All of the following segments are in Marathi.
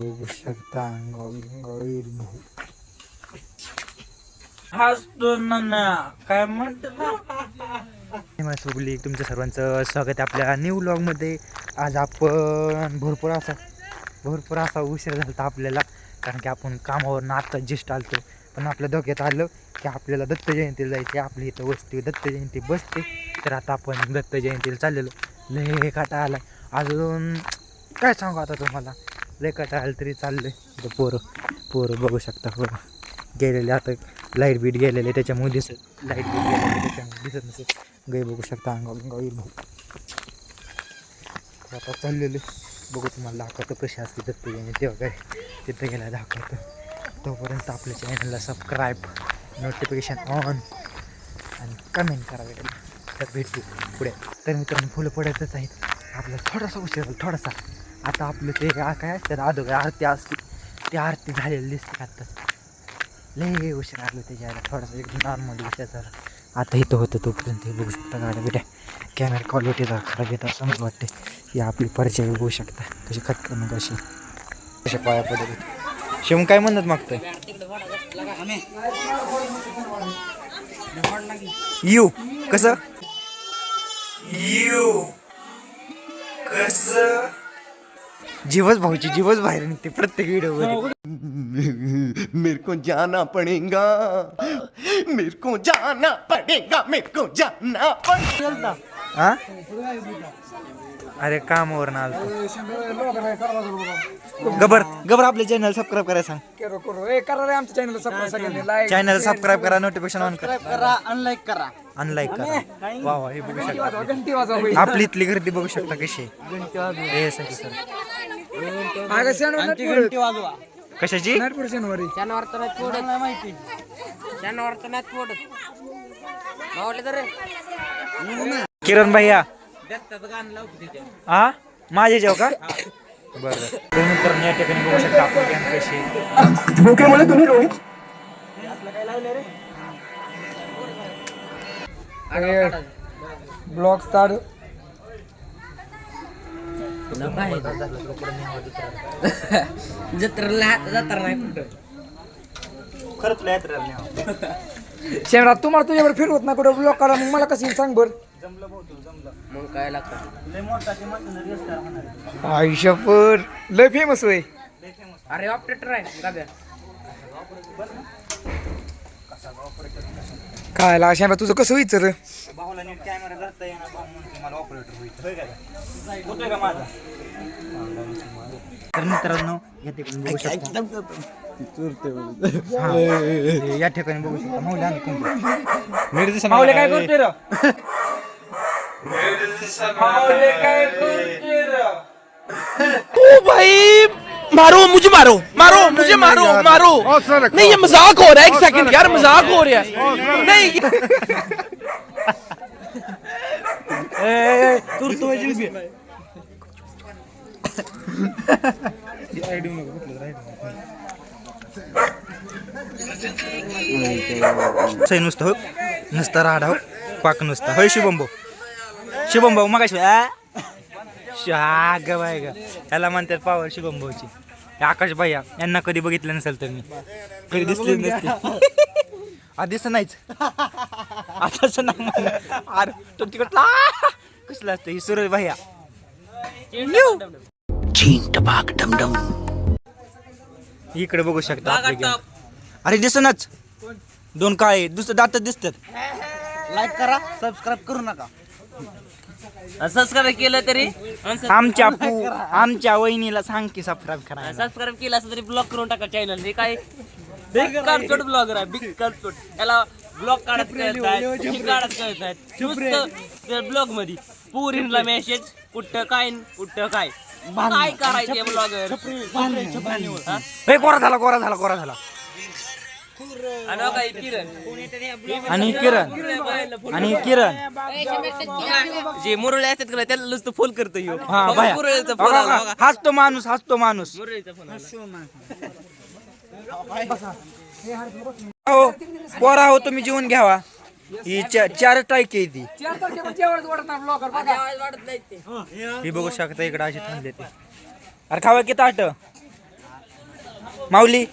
बघू शकता हसतो ना काय म्हणतो सुगली तुमच्या सर्वांचं स्वागत आहे आपल्या न्यू मध्ये आज आपण भरपूर असा भरपूर असा उशीर झाला आपल्याला कारण की आपण कामावरून आत्ताच जस्ट आलतो पण आपल्या डोक्यात आलं की आपल्याला दत्त जयंतीला जायचे आपली इथं वस्ती दत्त जयंती बसते. तर आता आपण दत्त जयंतीला चाललेलो. लय काटा आला अजून काय सांगू आता तुम्हाला? लय काटा आलं तरी चाललं आहे पोरं पोरं बघू शकता पोरं गेलेले आता लाइट बीट गेलेले त्याच्यामुळे दिसत लाइट बीट गेलेले त्याच्यामुळे दिसत नसेल. गाई बघू शकता अंगावर अंगावर येईल आता चाललेले. बघू तुम्हाला दाखवतो कशी असते दत्त जयंती वगैरे. तिथं गेला दाखवतो. तोपर्यंत आपल्या चॅनलला सबस्क्राईब नोटिफिकेशन ऑन आणि कमेंट करावे. तर भेटू पुढे. तर मित्रांनो फुलं पडतच आहेत. आपला थोडासा उशीर थोडासा. आता आपलं ते काय असतात अदोगर आरती असते. ती आरती झालेली दिसते आत्ताच. लय उशीर आलं त्याच्याला थोडासा एकदम नॉर्मल विषय झाला. आता इथं होतं तोपर्यंत हे बघू शकता गाड्या बिड्या. कॅमेरा क्वालिटीचा खराब येत असं मला वाटते ही आपली परिचय बघू शकता. कशी खतरनाक अशी पाया पडत शिवून काय म्हणत मागतोय? यू कसं? यू कस? जीवच भाऊची जीवच बाहेर निघते प्रत्येक व्हिडिओ मेरे को जाना पड़ेगा. मेरे को जाना पड़ेगा मेरे को जाना पड़ेगा. हा? अरे कामावर ना गबर गबर आपले चॅनल सबस्क्राईब करायला सांग. करू करू. ए करा रे आमच्या चॅनल चॅनल सबस्क्राईब करा नोटिफिकेशन ऑन करा. करा अनलाईक करा. अनलाईक करा. वा वा हे बघू शकता. घंटी वाजवा आपली इथली गर्दी बघू शकता कशी आहे. हे साठी सर. घंटी वाजवा. कशाची? शनिवारी. शनिवार पोडत नाही माहिती. पोडत मावले तर किरण भैया. हा? माझे जेव का? बरं त्यानंतर या ठिकाणी बघू शकता आपण कॅम्प कशी. भूकेमुळे तुम्ही रोहित? ब्लॉग स्टार्ट जत्रेला जत्रा नाही खरंच यात्रेला तुम्हाला तुझ्यावर फिरवत ना कुठं. ब्लॉग करा मग मला कसं सांग बर. मग काय लागतं? आयुष्यभर लय फेमस होय. अरे ऑपरेटर आहे काय तुझं कसं व्हायचं रे भाऊला नीट कॅमेरा धरता येणार भाऊ म्हणतो मला ऑपरेटर होईल होय का होतोय का माझा? तर मित्रांनो या ठिकाणी बघू शकता. हा, या ठिकाणी बघू शकता. माऊली आणि कुंकू. माऊले काय करते रे? करते रे मारो मुझे मारो मारो मुझे मारो मारो। नहीं ये मजाक हो रहा है एक सेकंड यार मजाक हो रहा है। नहीं। सही नुसतं हो नुसतं राडा हो पाक नुसता. होय शुभम भाऊ. शुभम भाऊ मग शहा ग बाय ग. त्याला म्हणतात पावर शुभम भाऊची आकाश भैया यांना कधी बघितलं नसेल तर मी. कधी दिसले नसते. आ दिसत नाहीच. आताच नाही म्हणलं. अरे तो तिकडला कसलं असतं ही सुरेश भैया. इकडे बघू शकता आपले. अरे दिसनच दोन काळे दुसरं दात दिसतात. लाईक करा सबस्क्राईब करू नका. सबस्क्राईब केलं तरी आमच्या पू आमच्या वहिनीला सांग की सबस्क्राईब करा. सबस्क्राईब केलं असं तरी ब्लॉक करून टाका चॅनल हे काय बिग कारचोट ब्लॉगर आहे बिग कारचोट त्याला ब्लॉक काढत कळत आहेत काढत कळत आहेत. ब्लॉगमध्ये. पुरीला मेसेज कुठं काय न कुठं काय. काय करायचे ब्लॉगर हे? कोरा झाला कोरा झाला कोरा झाला. आणि हो किरण. आणि किरण. आणि किरण. जे मुरळे असतात का त्याला नुसतं फोन करतो ह्यो. हा बघा, बाया. मुरळीचा फोन आला बघा. हाच तो माणूस हाच तो माणूस. मुरळीचा फोन आला. हो पोरा हो तुम्ही जेवून घ्यावा. ही चा- चार टायकी आहे ती. ही बघू शकता इकडे अशी थांबले ते. अरे खावा की ताट? माऊली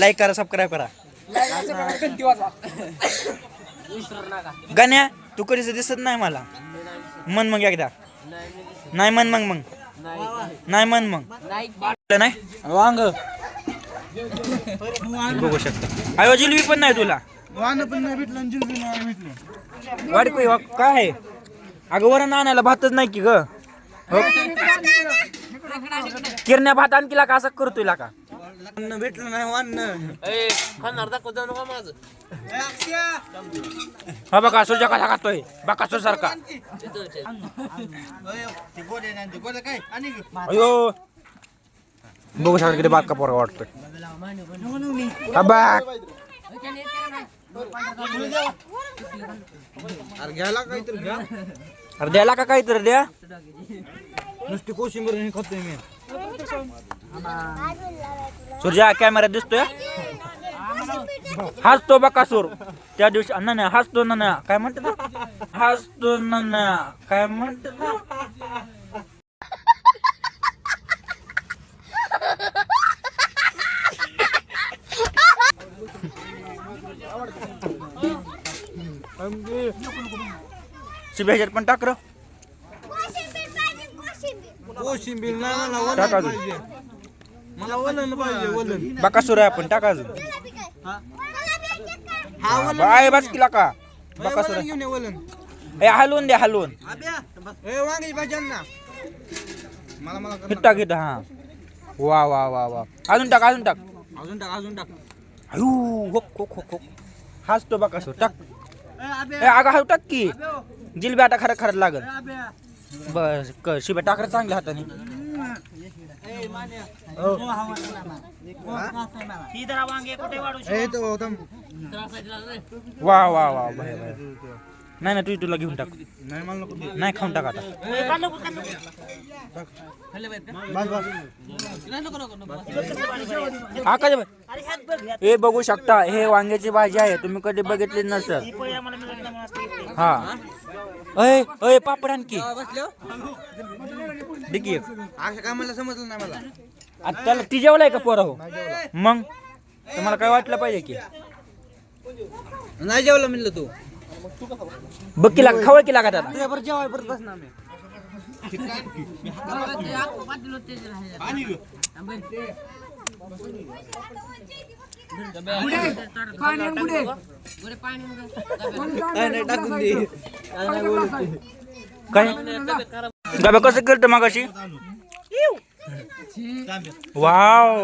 लाईक करा सबस्क्राईब करा. गण्या तू कधीच दिसत नाही मला. मन मग एकदा. नाही मन मग मग. नाही मन मग. नाही? वांग. बघू शकता. अयो जिलबी पण नाही तुला. वाट कोई वा- काय आहे? अगं वरण आणायला भातच नाही की ग. हो. किरण्या भात आणखीला का असं करतोय ला का भेटलं नाही ए, खाणार दाखव जाऊ नका माझं. हा बघा सुजा कसा खातोय. बकासूर सारखा अयो. बघू शकता किती बाग पोरगा वाटतोय. हा बघ. अरे द्यायला का काय तर द्या? नुसती कोशिंबीर खातोय मी. सुरजा कॅमेरा दिसतोय? हाच तो बकासूर त्या दिवशी ना नाही हाच तो ना काय म्हणते ना? हाच तो ना काय म्हणते ना? शिब्याच्यात पण टाक अजून बकासूर आहे आपण टाक अजून. आहे बस किला का बकासूर आहे. ए हलवून दे हलवून. टाक हा. वा वा वा वा. अजून टाक अजून टाक. अजून टाक अजून टाक. अयो हो हो हो हो हाच तो बकासूर टाक. ए अगं हळू टाक की. जिलबी आता खरं खरं लागल. बस क शिब्या टाकर चांगल्या हाताने. वा वा वा बाय बाय नाही नाही तू तुला घेऊन टाक नाही खाऊन टाक आता हा काय हे बघू शकता हे वांग्याची भाजी आहे तुम्ही कधी बघितली नसेल. हा. अय अय पापड आणखी डिकी एक. आता त्याला ती जेवलाय का पोरा हो? मग? तुम्हाला काय वाटलं पाहिजे की? नाही जेवलं म्हणलं तू. बघ की लाग खवळ की त्याला काय गाबा कसं करतं मगाशी? वाव.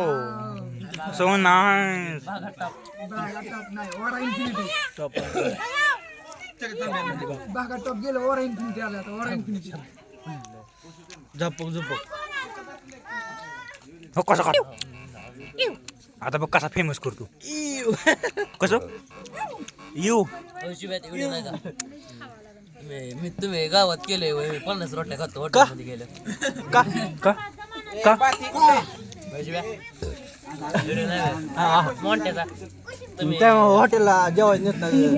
सो नाईस बागा टॉप गेलं ओरा इन्फिनिटी आला आता ओरा इन्फिनिटी झपक झपक हो कसं आता बघ कसा फेमस करतो. कसं? यू शिव्यात एवढी नाही का? मी- मी तुम्ही गावात मी पन्नास रोट्या खातो हॉटेलमध्ये गेलं. का? का? का. मोठ्याचा. तुम्ही हॉटेलला जेवायला नेत नाही